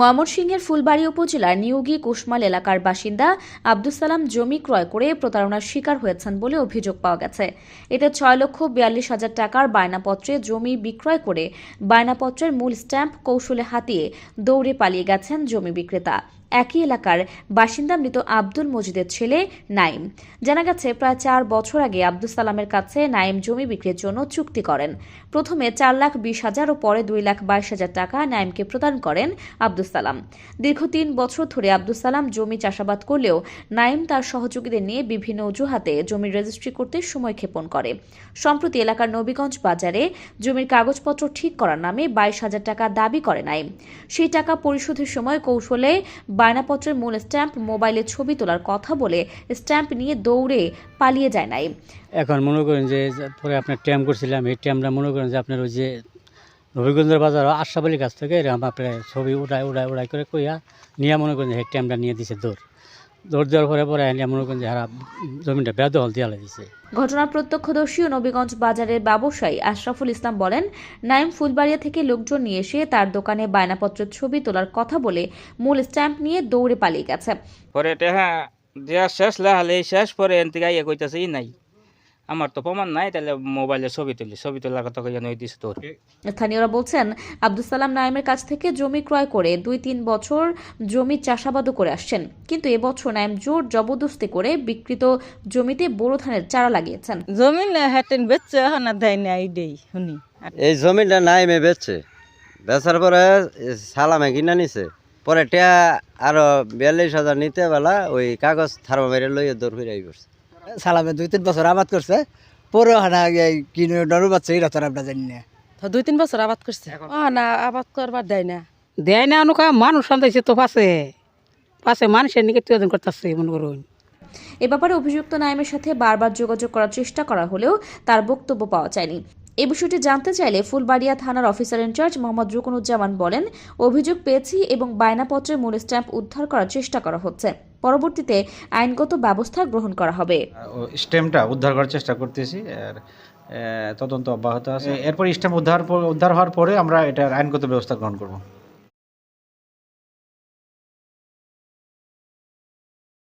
ময়মনসিংহের ফুলবাড়ি উপজেলার নিউগি কুশমাল এলাকার বাসিন্দা আব্দুল সালাম জমি ক্রয় করে প্রতারণার শিকার হয়েছেন বলে অভিযোগ পাওয়া গেছে। এতে ছয় লক্ষ বিয়াল্লিশ হাজার টাকার বায়নাপত্রে জমি বিক্রয় করে বায়নাপত্রের মূল স্ট্যাম্প কৌশলে হাতিয়ে দৌড়ে পালিয়ে গেছেন জমি বিক্রেতা। একই এলাকার বাসিন্দা মৃত আব্দুল মজিদের ছেলে নাইম। জানা গেছে, প্রায় চার বছর আগে আব্দুল সালামের কাছে নাইম জমি বিক্রির জন্য চুক্তি করেন। প্রথমে চার লাখ বিশ হাজার ও পরে দুই লাখ বাইশ হাজার টাকা নাইমকে প্রদান করেন আব্দুল সালাম। দীর্ঘ তিন বছর ধরে আব্দুল সালাম জমি চাষাবাদ করলেও নাইম তার সহযোগীদের নিয়ে বিভিন্ন অজুহাতে জমির রেজিস্ট্রি করতে সময় ক্ষেপণ করে। সম্প্রতি এলাকার নবীগঞ্জ বাজারে জমির কাগজপত্র ঠিক করার নামে বাইশ হাজার টাকা দাবি করে নাইম। সেই টাকা পরিশোধের সময় কৌশলে বায়নাপত্রের মূল স্ট্যাম্প মোবাইলে ছবি তোলার কথা বলে স্ট্যাম্প নিয়ে দৌড়ে পালিয়ে যায় নাই এখন মনে করেন যে, পরে আপনার ট্যাম করছিলাম, এই ট্যামটা মনে করেন যে আপনার ওই যে রবিগঞ্জের বাজার, আশরাফ কাছ থেকে এরকম আপনার ছবি উড়ায় উড়ায় উড়াই করে কইয়া নিয়ে মনে করেন যে ট্যাম্পটা নিয়ে দিছে দৌড়। দৌড় দেওয়ার পরে পরে নিয়ে মনে করেন যে হারা জমিটা বেদহল দিয়ে দিছে ঘটনার প্রত্যক্ষদর্শী ও নবীগঞ্জ বাজারের ব্যবসায়ী আশরাফুল ইসলাম বলেন নাইম ফুলবাড়িয়া থেকে লোকজন নিয়ে এসে তার দোকানে বায়নাপত্রের ছবি তোলার কথা বলে মূল স্ট্যাম্প নিয়ে দৌড়ে পালিয়ে গেছে। পরে টেহা দেওয়া শেষ লাহালে শেষ পরে এনতে গাইয়ে কইতাছেই ই নাই। আমার তো প্রমাণ নাই তাহলে মোবাইলে ছবি তুলি ছবি তোলার কথা কইয়া নই দিছে তোর। স্থানীয়রা বলছেন আব্দুল সালাম নাইমের কাছ থেকে জমি ক্রয় করে দুই তিন বছর জমি চাষাবাদও করে আসছেন। কিন্তু এবছর নাইম জোর জবরদস্তি করে বিকৃত জমিতে বোরো ধানের চারা লাগিয়েছেন। জমিন হাটেন বেচছে না দেয় না এই দেই শুনি। এই জমিটা নাই মে বেচছে। বেচার পরে সালামে কিনা নিছে। পরে টিয়া আরও বিয়াল্লিশ হাজার নিতে বেলা ওই কাগজ থার্মো মেরে লইয়ে দৌড় ফিরে করছে সালামে দুই তিন বছর আবাদ করছে। পরে হানা কিনে ডরু বাচ্চা এটা তোর আমরা জানি না। তো দুই তিন বছর আবাদ করছে? না আবাদ করবার দেয় না। দেয় না অনুকা মানুষ সন্দেশে তো পাশে। পাশে মানুষের নিকে তুই করতেছে মনে করুন। এ ব্যাপারে অভিযুক্ত নাইমের সাথে বারবার যোগাযোগ করার চেষ্টা করা হলেও তার বক্তব্য পাওয়া যায়নি। এ বিষয়টি জানতে চাইলে ফুলবাড়িয়া থানার অফিসার ইনচার্জ মোহাম্মদ রুকনুজ্জামান বলেন অভিযোগ পেয়েছি এবং বায়নাপত্রের মূল স্ট্যাম্প উদ্ধার করার চেষ্টা করা হচ্ছে। পরবর্তীতে আইনগত ব্যবস্থা গ্রহণ করা হবে। স্টেমটা উদ্ধার করার চেষ্টা করতেছি আর তদন্ত অব্যাহত আছে। এরপর স্টেম উদ্ধার উদ্ধার হওয়ার পরে আমরা এটার আইনগত ব্যবস্থা গ্রহণ করব।